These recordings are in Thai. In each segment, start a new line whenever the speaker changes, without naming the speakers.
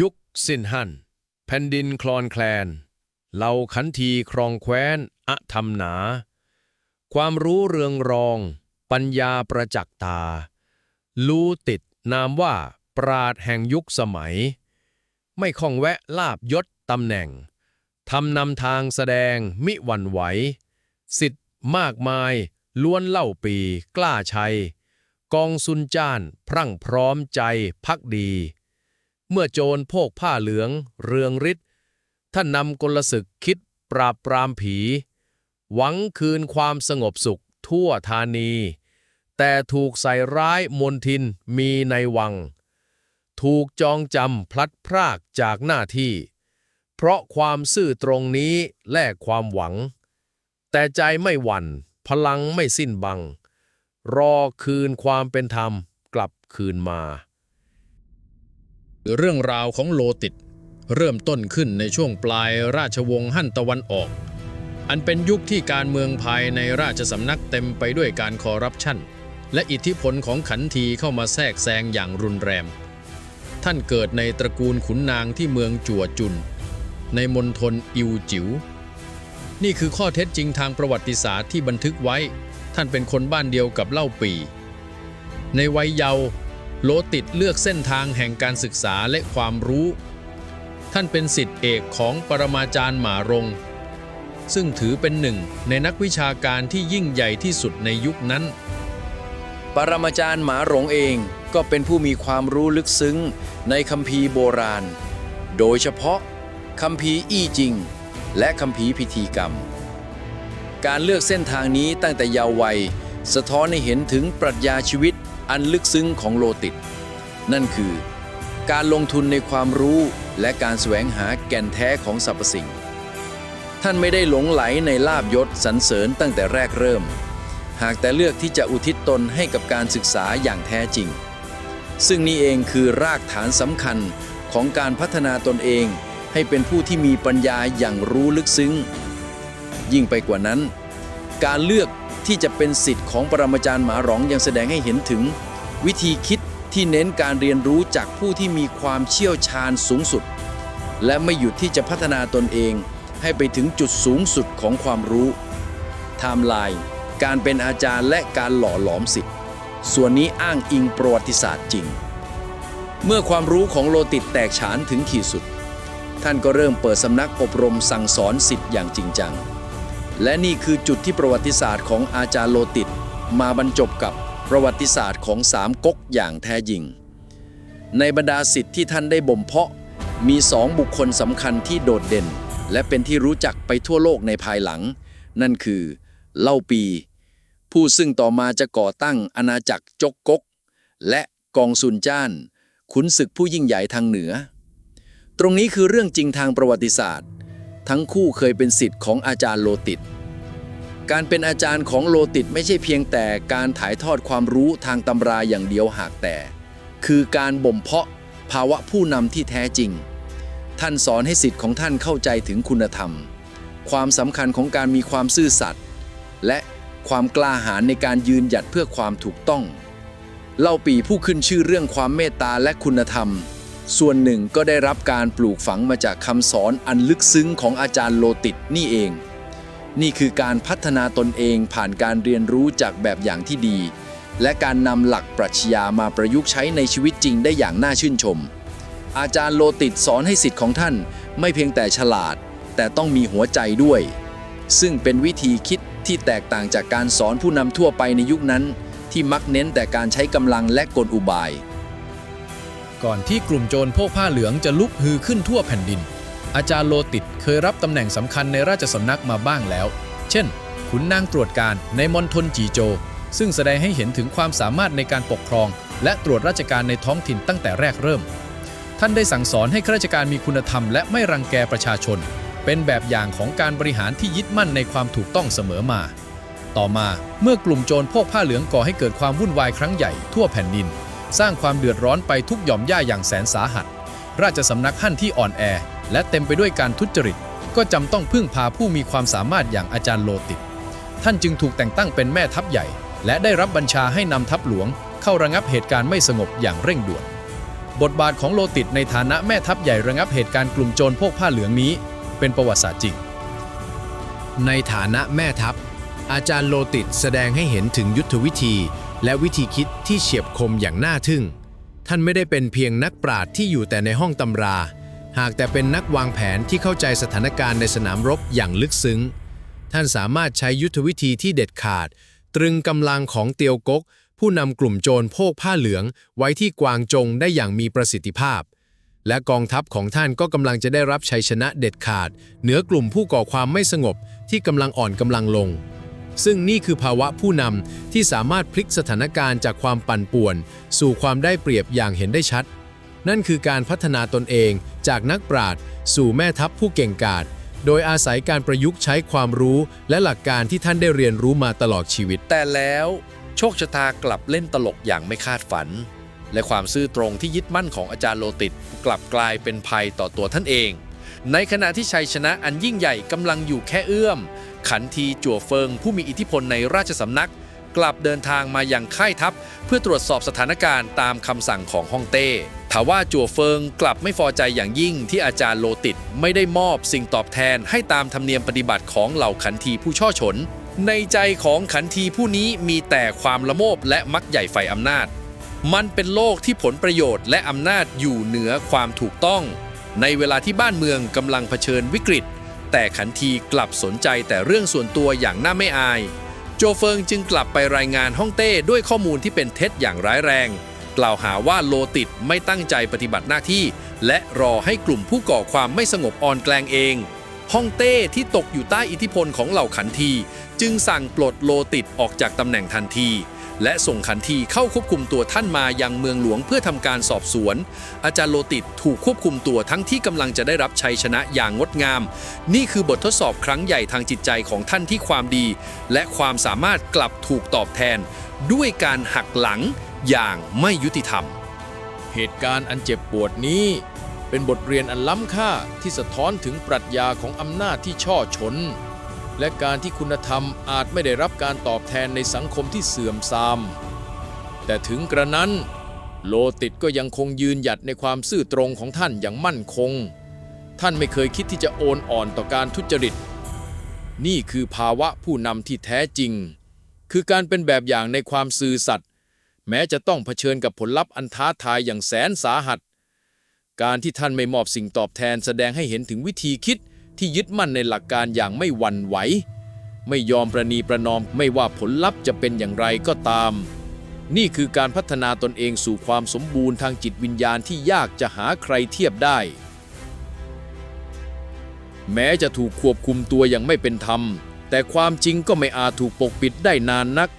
ยุคสิ้นหันแผ่นดินคลอนแคลนเหล่าขันทีครองแคว้นอะธรรมหนา ความรู้เรืองรอง ปัญญาประจักษ์ตา รู้ติดนามว่าปราดแห่งยุคสมัย ไม่ข้องแวะลาบยศตำแหน่งทำนำทางแสดงมิหวั่นไหว สิทธิ์มากมายล้วนเล่าปีกล้าชัย กองซุนจ้านพรั่งพร้อมใจพักดี เมื่อโจรโพกผ้าเหลือง เรืองฤทธิ์ท่านนำกลศึกคิดปราบปรามผี หวังคืนความสงบสุขทั่วธานี แต่ถูกใส่ร้ายมนทินมีในวัง ถูกจองจำพลัดพรากจากหน้าที่ เพราะความซื่อตรงนี้แลกความหวัง แต่ใจไม่หวั่น พลังไม่สิ้นบัง รอคืนความเป็นธรรมกลับคืนมา
เรื่องราวของโลติดเริ่มต้นขึ้นในช่วงปลายราชวงศ์ฮั่นตะวันออก อันเป็นยุคที่การเมืองภายในราชสำนักเต็มไปด้วยการคอร์รัปชัน และอิทธิพลของขันทีเข้ามาแทรกแซงอย่างรุนแรง ท่านเกิดในตระกูลขุนนางที่เมืองจั่วจุน ในมณฑลอิวจิ๋ว นี่คือข้อเท็จจริงทางประวัติศาสตร์ที่บันทึกไว้ ท่านเป็นคนบ้านเดียวกับเล่าปี ในวัยเยาว์ โลติดเลือกเส้นทางแห่งการศึกษาและความรู้ ท่านเป็นสิทธิเอกของปรมาจารย์หมารงซึ่งถือเป็นหนึ่งในนักวิชาการที่ยิ่งใหญ่ที่สุดในยุคนั้น
ปรมาจารย์หมาหลงเองก็เป็นผู้มีความรู้ลึกซึ้งในคัมภีร์โบราณ โดยเฉพาะคัมภีร์อี้จิง และคัมภีร์พิธีกรรม การเลือกเส้นทางนี้ตั้งแต่เยาว์วัย สะท้อนให้เห็นถึงปรัชญาชีวิต อันลึกซึ้งของโลติด นั่นคือ การลงทุนในความรู้และการแสวงหาแก่นแท้ของสรรพสิ่ง ท่านไม่ได้หลงไหลในลาบยศสรรเสริญตั้งแต่แรกเริ่ม หากแต่เลือกที่จะอุทิศตนให้กับการศึกษาอย่างแท้จริง ซึ่งนี่เองคือรากฐานสำคัญของการพัฒนาตนเองให้เป็นผู้ที่มีปัญญาอย่างรู้ลึกซึ้ง ยิ่งไปกว่านั้น การเลือก ที่จะเป็นสิทธิ์ของปรมาจารย์หมาหรองยังแสดงให้เห็นถึง วิธีคิดที่เน้นการเรียนรู้จากผู้ที่มีความเชี่ยวชาญสูงสุด และไม่หยุดที่จะพัฒนาตนเอง ให้ไปถึงจุดสูงสุดของความรู้ไทม์ไลน์การเป็นอาจารย์และการหล่อหลอมสิทธิ์ส่วนนี้อ้างอิงประวัติศาสตร์จริง เมื่อความรู้ของโลติดแตกฉานถึงขีดสุด ท่านก็เริ่มเปิดสำนักอบรมสั่งสอนสิทธิ์อย่างจริงจัง และนี่คือจุดที่ประวัติศาสตร์ของอาจารย์โลติดมาบรรจบกับประวัติศาสตร์ของสามก๊กอย่างแท้จริง ในบรรดาสิทธิ์ที่ท่านได้บ่มเพาะ มีสองบุคคลสำคัญที่โดดเด่น และเป็นที่รู้จักไปทั่วโลกในภายหลัง นั่นคือเล่าปี ผู้ซึ่งต่อมาจะก่อตั้งอาณาจักรจกกกและกองซุนจ้าน ขุนศึกผู้ยิ่งใหญ่ทางเหนือ ตรงนี้คือเรื่องจริงทางประวัติศาสตร์ ทั้งคู่เคยเป็นสิทธิ์ของอาจารย์โลติดการเป็นอาจารย์ของโลติดไม่ใช่เพียงแต่การถ่ายทอดความรู้ทางตำราอย่างเดียวหากแต่ คือการบ่มเพาะภาวะผู้นำที่แท้จริง ท่านสอนให้สิทธิ์ของท่านเข้าใจถึงคุณธรรม ความสำคัญของการมีความซื่อสัตย์และความกล้าหาญในการยืนหยัดเพื่อความถูกต้อง เล่าปีผู้ขึ้นชื่อเรื่องความเมตตาและคุณธรรม ส่วนหนึ่งก็ได้รับการปลูกฝังมาจากคำสอนอันลึกซึ้งของอาจารย์โลติดนี่เอง นี่คือการพัฒนาตนเองผ่านการเรียนรู้จากแบบอย่างที่ดี และการนำหลักปรัชญามาประยุกต์ใช้ในชีวิตจริงได้อย่างน่าชื่นชม อาจารย์โลติดสอนให้สิทธิ์ของท่าน ไม่เพียงแต่ฉลาด แต่ต้องมีหัวใจด้วย ซึ่งเป็นวิธีคิดที่แตกต่างจากการสอนผู้นำทั่วไปในยุคนั้น ที่มักเน้นแต่การใช้กำลังและกลอุบาย
ก่อนที่กลุ่มโจรพวกผ้าเหลืองจะลุกฮือขึ้นทั่วแผ่นดิน อาจารย์โลติดเคยรับตำแหน่งสำคัญในราชสำนักมาบ้างแล้ว เช่น ขุนนางตรวจการในมณฑลจีโจ ซึ่งแสดงให้เห็นถึงความสามารถในการปกครอง และตรวจราชการในท้องถิ่นตั้งแต่แรกเริ่ม ท่านได้สั่งสอนให้ข้าราชการมีคุณธรรมและไม่รังแกประชาชน เป็นแบบอย่างของการบริหารที่ยึดมั่นในความถูกต้องเสมอมา ต่อมาเมื่อกลุ่มโจรพวกผ้าเหลืองก่อให้เกิดความวุ่นวายครั้งใหญ่ทั่วแผ่นดิน สร้างความเดือดร้อนไปทุกหย่อมย่าอย่างแสนสาหัส ราชสำนักหั่นที่อ่อนแอ และเต็มไปด้วยการทุจริต ก็จำต้องพึ่งพาผู้มีความสามารถอย่างอาจารย์โลติดท่านจึงถูกแต่งตั้งเป็นแม่ทัพใหญ่ และได้รับบัญชาให้นำทัพหลวง เข้าระงับเหตุการณ์ไม่สงบอย่างเร่งด่วน บทบาทของโลติดในฐานะแม่ทัพใหญ่ระงับเหตุการณ์กลุ่มโจรพวกผ้าเหลืองนี้ เป็นประวัติศาสตร์จริง
ในฐานะแม่ทัพ อาจารย์โลติดแสดงให้เห็นถึงยุทธวิธี และวิธีคิดที่เฉียบคมอย่างน่าทึ่ง ท่านไม่ได้เป็นเพียงนักปราชญ์ที่อยู่แต่ในห้องตำรา หากแต่เป็นนักวางแผนที่เข้าใจสถานการณ์ในสนามรบอย่างลึกซึ้ง ท่านสามารถใช้ยุทธวิธีที่เด็ดขาด ตรึงกำลังของเตียวกก ผู้นำกลุ่มโจรโพกผ้าเหลือง ไว้ที่กวางจงได้อย่างมีประสิทธิภาพ และกองทัพของท่านก็กำลังจะได้รับชัยชนะเด็ดขาด เหนือกลุ่มผู้ก่อความไม่สงบที่กำลังอ่อนกำลังลง ซึ่งนี่คือภาวะผู้นำที่สามารถพลิกสถานการณ์จากความปั่นป่วน สู่ความได้เปรียบอย่างเห็นได้ชัด นั่นคือการพัฒนาตนเองจากนักปราชญ์สู่แม่ทัพผู้เก่งกาจโดยอาศัยการประยุกต์ใช้ความรู้และหลักการที่ท่านได้เรียนรู้มาตลอดชีวิต
แต่แล้วโชคชะตากลับเล่นตลกอย่างไม่คาดฝัน และความซื่อตรงที่ยึดมั่นของอาจารย์โลติดกลับกลายเป็นภัยต่อตัวท่านเอง ในขณะที่ชัยชนะอันยิ่งใหญ่กำลังอยู่แค่เอื้อม ขันทีจั่วเฟิงผู้มีอิทธิพลในราชสำนัก กลับเดินทางมายังค่ายทัพ เพื่อตรวจสอบสถานการณ์ตามคำสั่งของฮ่องเต้ทว่าจั่วเฟิงกลับไม่พอใจอย่างยิ่งที่อาจารย์โลติดไม่ได้มอบสิ่งตอบแทนให้ตามธรรมเนียมปฏิบัติของเหล่าขันทีผู้ช่อฉน ในใจของขันทีผู้นี้มีแต่ความละโมบและมักใหญ่ไฟอำนาจ มันเป็นโลกที่ผลประโยชน์และอำนาจอยู่เหนือความถูกต้อง ในเวลาที่บ้านเมืองกำลังเผชิญวิกฤต แต่ขันทีกลับสนใจแต่เรื่องส่วนตัวอย่างน่าไม่อาย โจเฟิงจึงกลับไปรายงานฮ่องเต้ด้วยข้อมูลที่เป็นเท็จอย่างร้ายแรง กล่าวหาว่าโลติดไม่ตั้งใจปฏิบัติหน้าที่ และรอให้กลุ่มผู้ก่อความไม่สงบอ่อนแกลงเองฮ่องเต้ที่ตกอยู่ใต้อิทธิพลของเหล่าขันที จึงสั่งปลดโลติดออกจากตำแหน่งทันที และส่งขันทีเข้าควบคุมตัวท่านมายังเมืองหลวงเพื่อทำการสอบสวน อาจารย์โลติดถูกควบคุมตัวทั้งที่กำลังจะได้รับชัยชนะอย่างงดงาม นี่คือบททดสอบครั้งใหญ่ทางจิตใจของท่านที่ความดี และความสามารถกลับถูกตอบแทน ด้วยการหักหลังอย่างไม่ยุติธรรม
เหตุการณ์อันเจ็บปวดนี้ เป็นบทเรียนอันล้ำค่าที่สะท้อนถึงปรัชญาของอำนาจที่ช่อชน และการที่คุณธรรมอาจไม่ได้รับการตอบแทนในสังคมที่เสื่อมทราม แต่ถึงกระนั้น โลติดก็ยังคงยืนหยัดในความซื่อตรงของท่านอย่างมั่นคง ท่านไม่เคยคิดที่จะโอนอ่อนต่อการทุจริต นี่คือภาวะผู้นำที่แท้จริง คือการเป็นแบบอย่างในความซื่อสัตย์แม้จะต้องเผชิญกับผลลัพธ์อันท้าทายอย่างแสนสาหัส การที่ท่านไม่มอบสิ่งตอบแทนแสดงให้เห็นถึงวิธีคิด ที่ยึดมั่นในหลักการอย่างไม่หวั่นไหว ไม่ยอมประนีประนอมไม่ว่าผลลัพธ์จะเป็นอย่างไรก็ตาม นี่คือการพัฒนาตนเองสู่ความสมบูรณ์ทางจิตวิญญาณที่ยากจะหาใครเทียบได้ แม้จะถูกควบคุมตัวอย่างไม่เป็นธรรม แต่ความจริงก็ไม่อาจถูกปกปิดได้นานนัก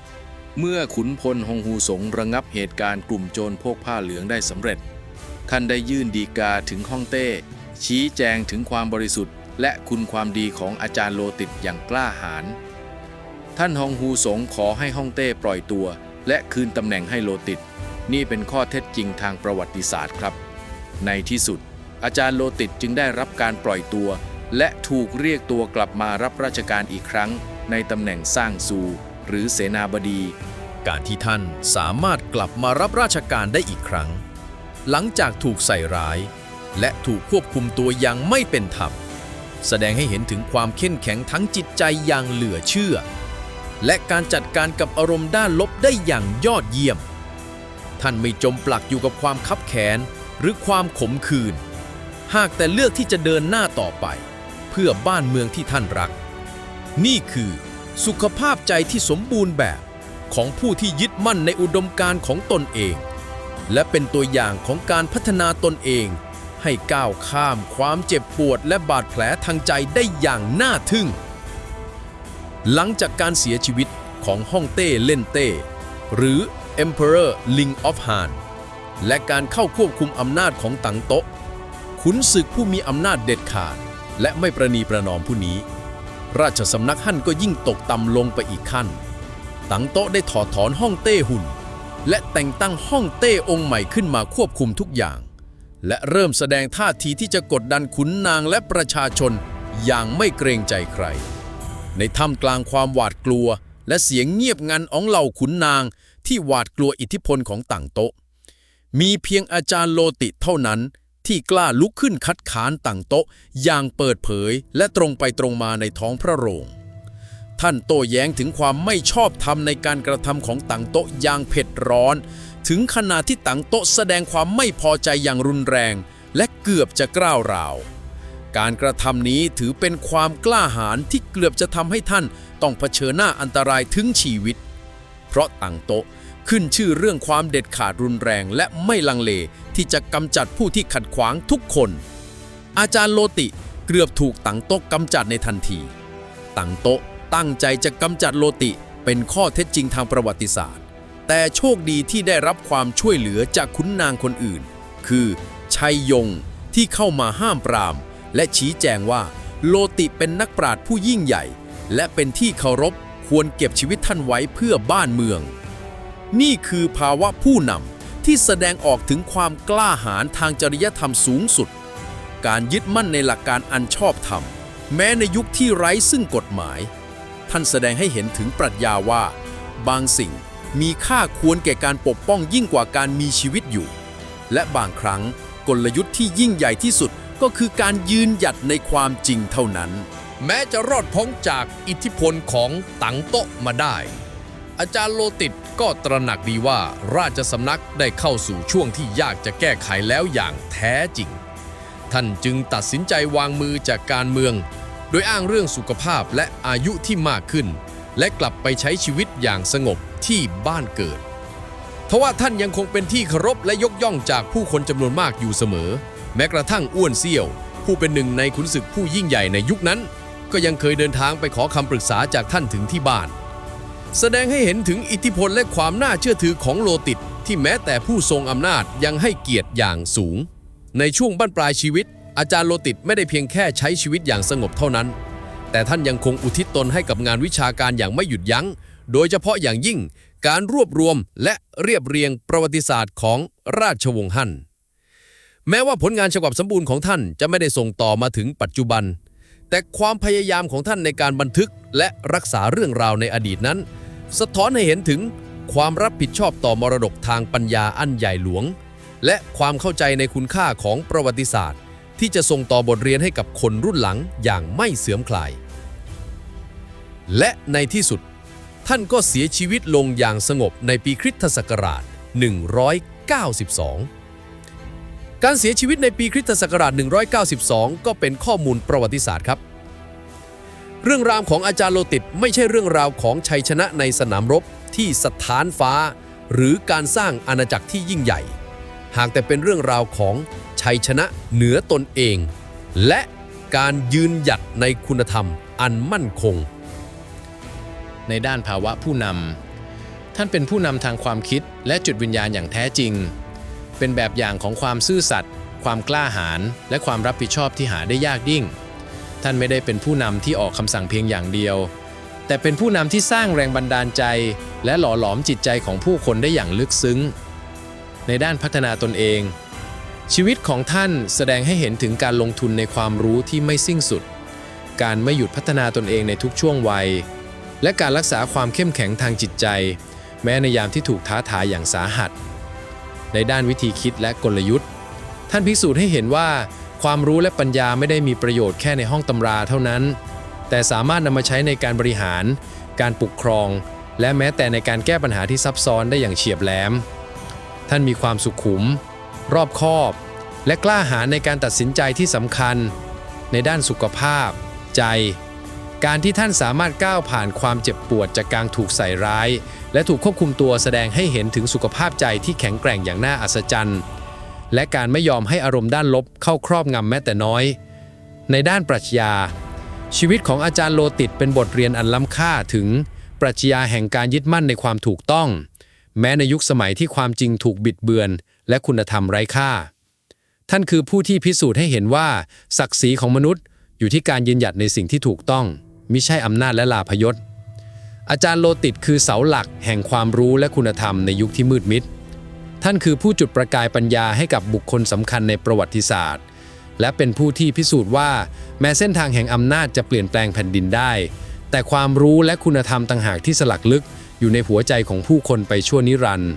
เมื่อขุนพลฮงฮูสงระงับเหตุการณ์กลุ่มโจรพวกผ้าเหลืองได้สำเร็จ ท่านได้ยื่นดีกาถึงฮ่องเต้ชี้แจงถึงความบริสุทธิ์ และคุณความดีของอาจารย์โลติดอย่างกล้าหาญ ท่านฮองฮูสงขอให้ฮ่องเต้ปล่อยตัว และคืนตำแหน่งให้โลติด นี่เป็นข้อเท็จจริงทางประวัติศาสตร์ครับ ในที่สุด อาจารย์โลติดจึงได้รับการปล่อยตัว และถูกเรียกตัวกลับมารับราชการอีกครั้ง ในตำแหน่งสร้างซูหรือเสนาบดี
การที่ท่านสามารถกลับมารับราชการได้อีกครั้ง หลังจากถูกใส่ร้าย และถูกควบคุมตัวอย่างไม่เป็นธรรม แสดงให้เห็นถึงความเข้มแข็งทั้งจิตใจอย่างเหลือเชื่อ และการจัดการกับอารมณ์ด้านลบได้อย่างยอดเยี่ยม ท่านไม่จมปลักอยู่กับความคับแค้นหรือความขมขื่นหากแต่เลือกที่จะเดินหน้าต่อไป เพื่อบ้านเมืองที่ท่านรัก นี่คือสุขภาพใจที่สมบูรณ์แบบของผู้ที่ยึดมั่นในอุดมการณ์ของตนเอง และเป็นตัวอย่างของการพัฒนาตนเอง ให้ก้าวข้ามความเจ็บปวดและบาดแผลทางใจได้อย่างน่าทึ่ง หลังจากการเสียชีวิตของฮ่องเต้เล่นเต้ หรือ Emperor Ling of Han และการเข้าควบคุมอำนาจของตังโต๊ะขุนศึกผู้มีอำนาจเด็ดขาด และไม่ประนีประนอมผู้นี้ ราชสำนักฮั่นก็ยิ่งตกต่ำลงไปอีกขั้น ตังโต๊ะได้ถอดถอนฮ่องเต้หุ่น และแต่งตั้งฮ่องเต้องค์ใหม่ขึ้นมาควบคุมทุกอย่าง และเริ่มแสดงท่าทีที่จะกดดันขุนนางและประชาชนอย่างไม่เกรงใจใคร ในท่ามกลางความหวาดกลัว และเสียงเงียบงันของเหล่าขุนนางที่หวาดกลัวอิทธิพลของต่างโต๊ะ มีเพียงอาจารย์โลติเท่านั้นที่กล้าลุกขึ้นคัดค้านต่างโต๊ะอย่างเปิดเผยและตรงไปตรงมาในท้องพระโรง ท่านโต้แย้งถึงความไม่ชอบธรรมในการกระทำของต่างโต๊ะอย่างเผ็ดร้อน ถึงขนาดที่ต่างโต๊ะแสดงความไม่พอใจอย่างรุนแรง และเกือบจะกล้าวราว การกระทำนี้ถือเป็นความกล้าหาญที่เกือบจะทำให้ท่านต้องเผชิญหน้าอันตรายถึงชีวิต เพราะต่างโต๊ะขึ้นชื่อเรื่องความเด็ดขาดรุนแรงและไม่ลังเลที่จะกำจัดผู้ที่ขัดขวางทุกคน อาจารย์โลติเกือบถูกต่างโต๊ะกำจัดในทันทีต่างโต๊ะตั้งใจจะกำจัดโลติเป็นข้อเท็จจริงทางประวัติศาสตร์ แต่โชคดีที่ได้รับความช่วยเหลือจากขุนนางคนอื่น คือ ชัยยงที่เข้ามาห้ามปราม และชี้แจงว่า โลติเป็นนักปราชญ์ผู้ยิ่งใหญ่ และเป็นที่เคารพควรเก็บชีวิตท่านไว้เพื่อบ้านเมือง นี่คือภาวะผู้นำที่แสดงออกถึงความกล้าหาญทางจริยธรรมสูงสุด การยึดมั่นในหลักการอันชอบธรรม แม้ในยุคที่ไร้ซึ่งกฎหมาย ท่านแสดงให้เห็นถึงปรัชญาว่า บางสิ่ง มีค่าควรแก่การปกป้องยิ่งกว่าการมีชีวิตอยู่ และบางครั้งกลยุทธ์ที่ยิ่งใหญ่ที่สุดก็คือการยืนหยัดในความจริงเท่านั้น
แม้จะรอดพ้องจากอิทธิพลของตังโตะมาได้ อาจารย์โลติดก็ตระหนักดีว่าราชสำนักได้เข้าสู่ช่วงที่ยากจะแก้ไขแล้วอย่างแท้จริง ท่านจึงตัดสินใจวางมือจากการเมือง โดยอ้างเรื่องสุขภาพและอายุที่มากขึ้น และกลับไปใช้ชีวิตอย่างสงบที่บ้านเกิด ทว่าท่านยังคงเป็นที่เคารพและยกย่องจากผู้คนจำนวนมากอยู่เสมอ แม้กระทั่งอ้วนเซี่ยว ผู้เป็นหนึ่งในขุนศึกผู้ยิ่งใหญ่ในยุคนั้น ก็ยังเคยเดินทางไปขอคำปรึกษาจากท่านถึงที่บ้าน แสดงให้เห็นถึงอิทธิพลและความน่าเชื่อถือของโลติดที่แม้แต่ผู้ทรงอำนาจยังให้เกียรติอย่างสูง ในช่วงบั้นปลายชีวิต อาจารย์โลติดไม่ได้เพียงแค่ใช้ชีวิตอย่างสงบเท่านั้น แต่ท่านยังคงอุทิศตนให้กับงานวิชาการอย่างไม่หยุดยัง้ง โดยเฉพาะอย่างยิ่งการรวบรวมและเรียบเรียงประวัติศาสตร์ของราชวงศ์ฮั่น แม้ว่าผลงานฉบับสมบูรณ์ของท่านจะไม่ได้ส่งต่อมาถึงปัจจุบัน แต่ความพยายามของท่านในการบันทึกและรักษาเรื่องราวในอดีตนั้น สะท้อนให้เห็นถึงความรับผิดชอบต่อมรดกทางปัญญาอันใหญ่หลวง และความเข้าใจในคุณค่าของประวัติศาสตร์ ที่จะส่งต่อบทเรียนให้กับคนรุ่นหลังอย่างไม่เสื่อมคลาย และในที่สุด ท่านก็เสียชีวิตลงอย่างสงบในปีคริสตศักราช 192 การเสียชีวิตในปีคริสตศักราช 192 ก็เป็นข้อมูลประวัติศาสตร์ครับ เรื่องราวของอาจารย์โลติดไม่ใช่เรื่องราวของชัยชนะในสนามรบที่สถานฟ้า หรือการสร้างอาณาจักรที่ยิ่งใหญ่ หากแต่เป็นเรื่องราวของชัยชนะเหนือตนเอง และการยืนหยัดในคุณธรรมอันมั่นคง
ในด้านภาวะผู้นำท่านเป็นผู้นำทางความคิดและจุดวิญญาณอย่างแท้จริง เป็นแบบอย่างของความซื่อสัตย์ความกล้าหาญและความรับผิดชอบที่หาได้ยากยิ่ง ท่านไม่ได้เป็นผู้นำที่ออกคำสั่งเพียงอย่างเดียว แต่เป็นผู้นำที่สร้างแรงบันดาลใจ และหล่อหลอมจิตใจของผู้คนได้อย่างลึกซึ้ง ในด้านพัฒนาตนเอง ชีวิตของท่านแสดงให้เห็นถึงการลงทุนในความรู้ที่ไม่สิ้นสุด การไม่หยุดพัฒนาตนเองในทุกช่วงวัย และการรักษาความเข้มแข็งทางจิตใจ แม้ในยามที่ถูกท้าทายอย่างสาหัส ในด้านวิธีคิดและกลยุทธ์ ท่านพิสูจน์ให้เห็นว่า ความรู้และปัญญาไม่ได้มีประโยชน์แค่ในห้องตำราเท่านั้น แต่สามารถนำมาใช้ในการบริหาร การปกครอง และแม้แต่ในการแก้ปัญหาที่ซับซ้อนได้อย่างเฉียบแหลม ท่านมีความสุขุม รอบคอบ และกล้าหาญในการตัดสินใจที่สำคัญ ในด้านสุขภาพ ใจ การที่ท่านสามารถก้าวผ่านความเจ็บปวดจากการถูกใส่ร้าย และถูกควบคุมตัวแสดงให้เห็นถึงสุขภาพใจที่แข็งแกร่งอย่างน่าอัศจรรย์ และการไม่ยอมให้อารมณ์ด้านลบเข้าครอบงำแม้แต่น้อย ในด้านปรัชญา ชีวิตของอาจารย์โลติดเป็นบทเรียนอันล้ำค่าถึง ปรัชญาแห่งการยึดมั่นในความถูกต้อง แม้ในยุคสมัยที่ความจริงถูกบิดเบือน และคุณธรรมไร้ค่า ท่านคือผู้ที่พิสูจน์ให้เห็นว่า ศักดิ์ศรีของมนุษย์ อยู่ที่การยืนหยัดในสิ่งที่ถูกต้องมิใช่อำนาจและลาพยศ อาจารย์โลติดคือเสาหลักแห่งความรู้และคุณธรรมในยุคที่มืดมิด ท่านคือผู้จุดประกายปัญญาให้กับบุคคลสำคัญในประวัติศาสตร์ และเป็นผู้ที่พิสูจน์ว่า แม้เส้นทางแห่งอำนาจจะเปลี่ยนแปลงแผ่นดินได้ แต่ความรู้และคุณธรรมต่างหากที่สลักลึก อยู่ในหัวใจของผู้คนไปชั่วนิรันดร์